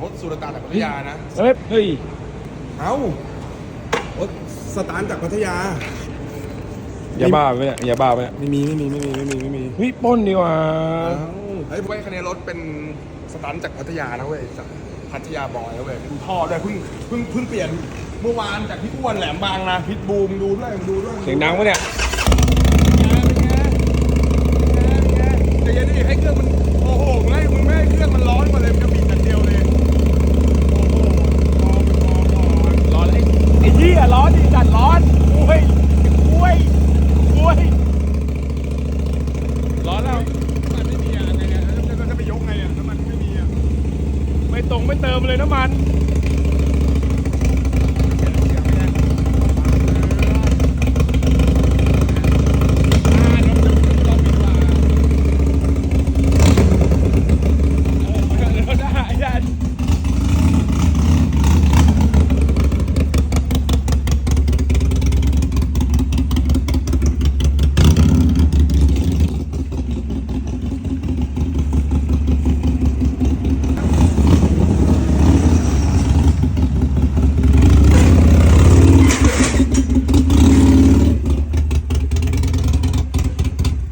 รถสุรการจากพัทยานะ เฮ้ยเฮ้ยเอ้ารถสตาร์ทจากพัทยา อย่าบ้าไปเนี่ยอย่าบ้าไปเนี่ยไม่มีไม่มีไม่มีไม่มีไม่มีเฮ้ยปล้นดีกว่าเอ้าเฮ้ยเว้ยคันนี้รถเป็นสตาร์ทจากพัทยานะเว้ยจากพัทยาบอยนะเว้ยเป็นท่อด้วยเพิ่งเพิ่งเพิ่งเปลี่ยนเมื่อวานจากพี่อ้วนแหลมบางนะพิทบูมดูด้วยมึงดูด้วยเสียงดังปะเนี่ย ใจเย็นดิให้เครื่องมันโอ้โหมึงให้มึงไม่ให้เครื่องมันร้อนกว่าเลยมันจะบิดอย่างเดียวเลยโอ้โหพอพอพอ ร้อนไอ้ไอ้เหี้ย ร้อนดิจัดร้อนอุ้ยอุ้ยอุ้ยร้อนแล้วน้ำมันไม่มีอะไรเนี่ยแล้วจะไปยกไงอะน้ำมันไม่มีอะไม่ตรงไม่เติมเลยน้ำมัน